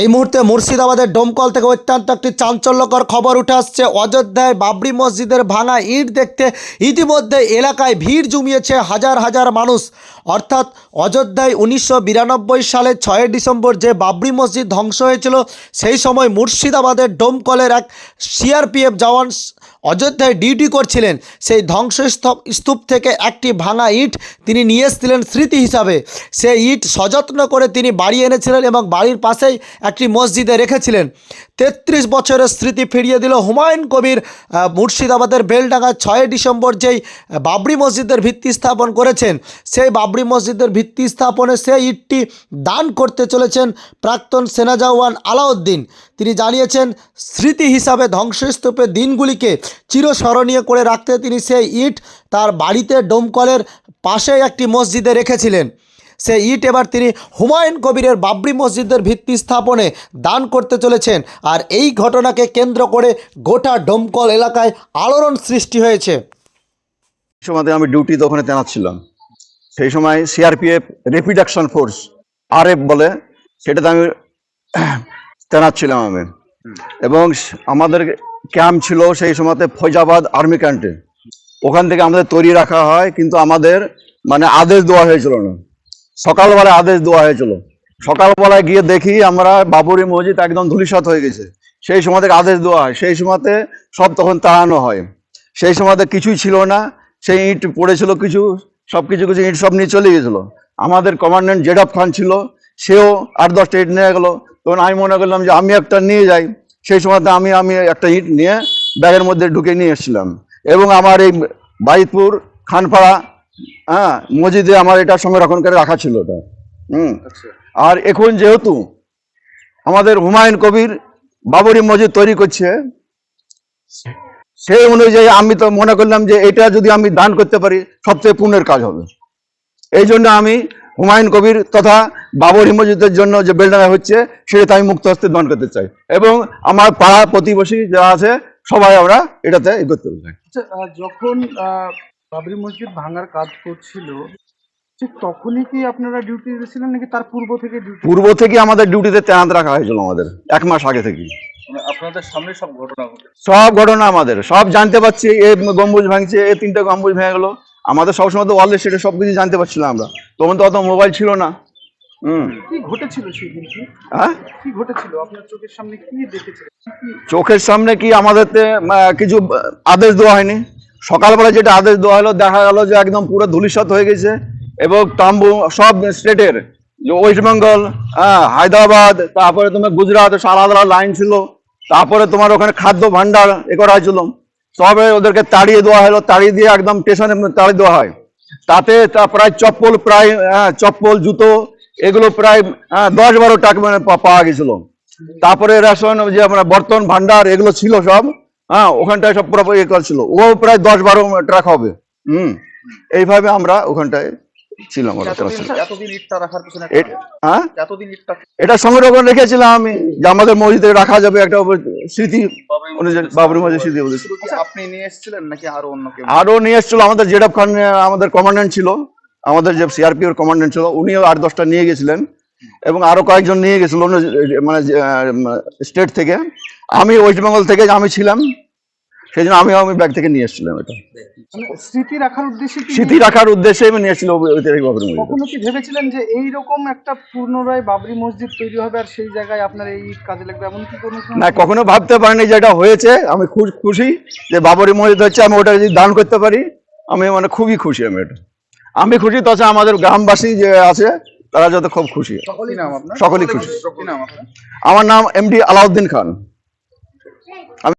এই মুহূর্তে মুর্শিদাবাদের ডোমকল থেকে অত্যন্ত একটি চাঞ্চল্যকর খবর উঠে আসছে। অযোধ্যায় বাবরি মসজিদের ভাঙা ইট দেখতে ইতিমধ্যে এলাকায় ভিড় জমিয়েছে হাজার হাজার মানুষ। অর্থাৎ অযোধ্যায় উনিশশো বিরানব্বই সালে ছয় ডিসেম্বর যে বাবরি মসজিদ ধ্বংস হয়েছিল, সেই সময় মুর্শিদাবাদের ডোমকলের এক সিআরপিএফ জওয়ান অযোধ্যায় ডিউটি করছিলেন। সেই ধ্বংসস্তূপ, স্তূপ থেকে একটি ভাঙা ইট তিনি নিয়ে এসেছিলেন স্মৃতি হিসাবে। সেই ইট সযত্ন করে তিনি বাড়ি এনেছিলেন এবং বাড়ির পাশেই একটি মসজিদে রেখেছিলেন। তেত্রিশ বছরের স্মৃতি ফিরিয়ে দিল হুমায়ুন কবির মুর্শিদাবাদের বেলডাঙ্গায় ছয় ডিসেম্বর যেই বাবরি মসজিদের ভিত্তি স্থাপন করেছেন, সেই বাবরি মসজিদের ভিত্তি স্থাপনে সেই ইটটি দান করতে চলেছেন প্রাক্তন সেনা জওয়ান আলাউদ্দিন। তিনি জানিয়েছেন, স্মৃতি হিসাবে ধ্বংসস্তূপের দিনগুলিকে চিরস্মরণীয় করে রাখতে তিনি সেই ইট তার বাড়িতে ডোমকলের পাশে একটি মসজিদে রেখেছিলেন। সেই ইট এবার তিনি হুমায়ুন কবিরের বাবরি মসজিদের ভিত্তি স্থাপনে দান করতে চলেছেন আর এই ঘটনাকে কেন্দ্র করে গোটা ডোমকল এলাকায় আলোড়ন সৃষ্টি হয়েছে। সময়তে আমি ডিউটিতে ওখানে তেনাত ছিলাম সেই সময় CRPF rapid action force RF বলে সেটাতে আমি তেনাত ছিলাম আমি এবং স- আমাদের ক্যাম্প ছিল সেই সময়তে ফৈজাবাদ আর্মি ক্যাম্পে। ওখান থেকে আমাদের তৈরি রাখা হয়, কিন্তু আমাদের মানে আদেশ দেওয়া হয়েছিল না। সকালবেলায় আদেশ দেওয়া হয়েছিল। সকালবেলায় গিয়ে দেখি আমরা বাবরি মসজিদ একদম ধুলিসাৎ হয়ে গেছে। সেই সময় থেকে আদেশ দেওয়া হয়। সেই সময়তে সব তখন তাড়ানো হয়। সেই সময়তে কিছুই ছিল না। সেই ইট পড়েছিল কিছু, সব কিছু কিছু ইট সব নিয়ে চলে গেছিল। আমাদের কমান্ডেন্ট জেডাব খান ছিল, সেও আট দশটা ইট নিয়ে গেলো। তখন আমি মনে করলাম যে আমি একটা নিয়ে যাই। সেই সময়তে আমি আমি একটা ইট নিয়ে ব্যাগের মধ্যে ঢুকে নিয়ে এসেছিলাম। এবং আমার এই বাইতপুর খানপাড়া হ্যাঁ মসজিদে আমার এটা সংরক্ষণ করে রাখা ছিল ওটা হুম। আর এখন যেহেতু আমাদের হুমায়ুন কবির বাবরি মসজিদ তৈরি করছে সেই অনুযায়ী আমি তো মনে করলাম যে এটা যদি আমি দান করতে পারি সবচেয়ে পুণ্যের কাজ হবে। এই জন্য আমি হুমায়ুন কবির তথা বাবরি মসজিদের জন্য যে বেলডাঙ্গা হচ্ছে সেটা আমি মুক্ত হস্তে দান করতে চাই। এবং আমার পাড়া প্রতিবেশী যারা আছে সবাই আমরা এটাতে ই করতে চাই। আচ্ছা যখন আহ, বাবরি মসজিদ ভাঙার কাজ করছিল ঠিক তখনই কি আপনারা ডিউটি ছিলেন নাকি তার পূর্ব থেকে পূর্ব থেকে আমাদের ডিউটিতে তেনাত রাখা হয়েছিল আমাদের এক মাস আগে থেকে আপনাদের সামনে সব ঘটনা সব ঘটনা আমাদের সব জানতে পারছি এ গম্বুজ ভাঙছে এ তিনটা গম্বুজ ভেঙে গেলো। আমাদের সবসময় তো ওয়ার্ল্ড সেটা সব কিছু জানতে পারছিলাম আমরা। তখন তো অত মোবাইল ছিল না। হ্যাঁ? চোখের সামনে কি আমাদের কিছু আদেশ দেওয়া হয়নি। সকালবেলা যেটা আদেশ দেওয়া হলো দেখা গেল যে একদম পুরো ধুলিসাৎ হয়ে গেছে এবং তাম্বু সব স্টেটের ওয়েস্ট বেঙ্গল হ্যাঁ হায়দ্রাবাদ তারপরে তোমার গুজরাট সারা আলাদা লাইন ছিল। তারপরে তোমার ওখানে খাদ্য ভান্ডার এ করা হয়েছিল। সবে ওদেরকে তাড়িয়ে দেওয়া হলো তাড়িয়ে দিয়ে একদম স্টেশনে তাড়িয়ে দেওয়া হয়। তাতে তা প্রায় চপ্পল প্রায় হ্যাঁ, চপ্পল জুতো এগুলো প্রায় হ্যাঁ, দশ বারো টাকা মানে পাওয়া গেছিল। তারপরে রেশন যে আমরা বর্তন ভান্ডার এগুলো ছিল সব হ্যাঁ ওখানটায় সব পুরো ইয়ে করছিল। ও প্রায় দশ বারো ট্রাক হবে হুম। এইভাবে আমরা ওখানটায় ছিলাম হ্যাঁ? এটা সংরক্ষণ রেখেছিলাম আমি যে আমাদের মসজিদে রাখা যাবে একটা স্মৃতি অনুযায়ী বাবরি মসজিদ স্মৃতি বলে আপনি নিয়ে এসেছিলেন নাকি আরও অন্য কেউ? আরও নিয়ে এসেছিল আমাদের জেডাব খান আমাদের ছিল আমাদের যে ছিল উনিও আট দশটা নিয়ে গেছিলেন এবং আরও কয়েকজন নিয়ে গেছিল অন্য মানে স্টেট থেকে। আমি ওয়েস্ট বেঙ্গল থেকে আমি ছিলাম সেই জন্য আমি আমি ব্যাগ থেকে নিয়ে এসেছিলাম এটা। মানে স্মৃতি রাখার উদ্দেশ্যে স্মৃতি রাখার উদ্দেশ্যে আমি নিয়ে এসেছিলাম বাবরি মসজিদ কখনো কি ভেবেছিলেন যে এই রকম একটা পুনরায় বাবরি মসজিদ তৈরি হবে আর সেই জায়গায় আপনার এই কাজে লাগবে? এমন কি কোনো না কখনো ভাবতে পারিনি যে এটা হয়েছে। আমি খুব খুশি যে বাবরি মসজিদ হচ্ছে আমি ওটা যদি দান করতে পারি আমি মানে খুবই খুশি আমি এটা। আমি খুশি তাছাড়া আমাদের গ্রামবাসী যে আছে তারা যাতে খুব খুশি। সকলই নাম আপনার? সকলেই খুশি। আমার নাম এমডি আলাউদ্দিন খান।